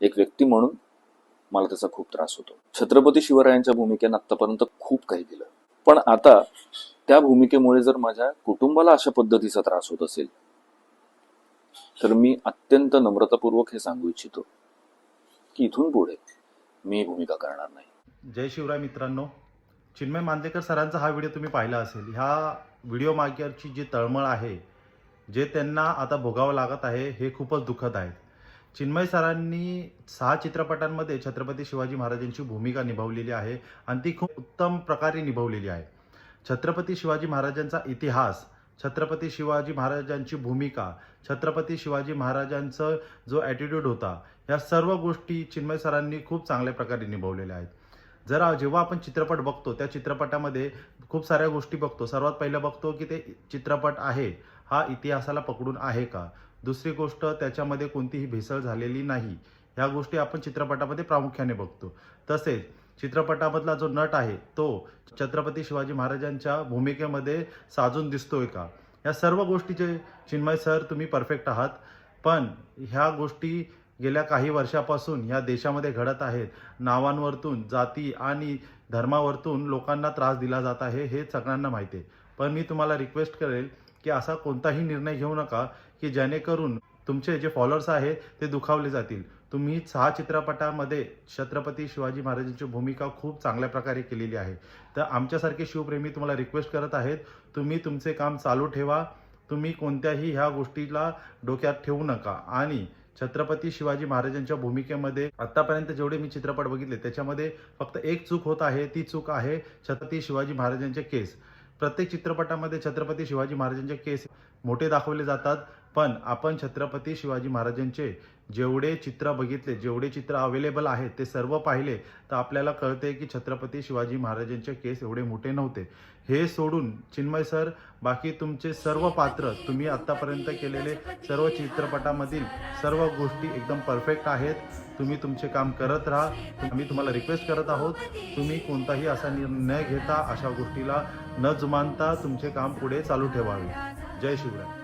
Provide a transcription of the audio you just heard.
एक व्यक्ती म्हणून मला त्याचा खूप त्रास होतो. छत्रपती शिवरायांच्या भूमिकेनं आतापर्यंत खूप काही दिलं. पण आता त्या भूमिकेमुळे जर माझ्या कुटुंबाला अशा पद्धतीचा त्रास होत असेल तर मी अत्यंत नम्रतापूर्वक हे सांगू इच्छितो की इथून पुढे मी भूमिका करणार नाही. जय शिवराय मित्रांनो. चिन्मय मांदेकर सरांचा हा व्हिडिओ तुम्ही पाहिला असेल. ह्या व्हिडिओ मागेची जी तळमळ आहे जे त्यांना आता भोगावं लागत आहे हे खूपच दुःखद आहे. चिन्मय सरांनी सहा चित्रपटांमध्ये छत्रपती शिवाजी महाराजांची भूमिका निभावलेली आहे आणि ती खूप उत्तम प्रकारे निभावलेली आहे. छत्रपती शिवाजी महाराजांचा इतिहास छत्रपती शिवाजी महाराजांची भूमिका छत्रपती शिवाजी महाराजांचं जो ॲटिट्यूड होता या सर्व गोष्टी चिन्मय सरांनी खूप चांगल्या प्रकारे निभावलेल्या आहेत. जरा जेव्हा आपण चित्रपट बघतो त्या चित्रपटामध्ये खूप साऱ्या गोष्टी बघतो. सर्वात पहिलं बघतो की ते चित्रपट आहे हा इतिहासाला पकडून आहे का? दुसरी गोष्ट त्याच्यामध्ये कोणतीही भेसळ झालेली नाही. ह्या गोष्टी आपण चित्रपटामध्ये प्रामुख्याने बघतो. तसेच चित्रपटामधला जो नट आहे तो छत्रपती शिवाजी महाराजांच्या भूमिकेमध्ये साजून दिसतोय का? या सर्व गोष्टीचे चिन्मय सर तुम्ही परफेक्ट आहात. पण ह्या गोष्टी गेल्या काही वर्षापासून ह्या देशामध्ये घडत आहेत. नावांवरतून जाती आणि धर्मावरतून लोकांना त्रास दिला जात आहे हे सगळ्यांना माहिती आहे. पण मी तुम्हाला रिक्वेस्ट करेल की असा कोणताही निर्णय घेऊ नका की जेणेकरून तुमचे जे फॉलोअर्स आहेत ते दुखावले जातील. तुम्ही सहा चित्रपटामध्ये छत्रपती शिवाजी महाराजांची भूमिका खूप चांगल्या प्रकारे केलेली आहे. तर आमच्यासारखे शिवप्रेमी तुम्हाला रिक्वेस्ट करत आहेत तुम्ही तुमचे काम चालू ठेवा. तुम्ही कोणत्याही ह्या गोष्टीला डोक्यात ठेवू नका. आणि छत्रपती शिवाजी महाराजांच्या भूमिकेमध्ये आतापर्यंत जेवढे मी चित्रपट बघितले त्याच्यामध्ये फक्त एक चूक होत आहे ती चूक आहे छत्रपती शिवाजी महाराजांचे केस. प्रत्येक चित्रपटामध्ये छत्रपती शिवाजी महाराजांचे केस मोठे दाखवले जातात. पण आपण छत्रपती शिवाजी महाराजांचे जेवढे चित्र बघितले जेवढे चित्र अवेलेबल आहेत ते सर्व पाहिले तर आपल्याला कळते की छत्रपती शिवाजी महाराजांचे केस एवढे मोठे नव्हते. हे सोडून चिन्मय सर बाकी तुमचे सर्व पात्र तुम्ही आत्तापर्यंत केलेले सर्व चित्रपटामधील सर्व गोष्टी एकदम परफेक्ट आहेत. तुम्ही तुमचे काम करत राहा. आम्ही तुम्हाला रिक्वेस्ट करत आहोत तुम्ही कोणताही असा निर्णय घेता अशा गोष्टीला न जुमानता तुमचे काम पुढे चालू ठेवावे. जय शिवराय.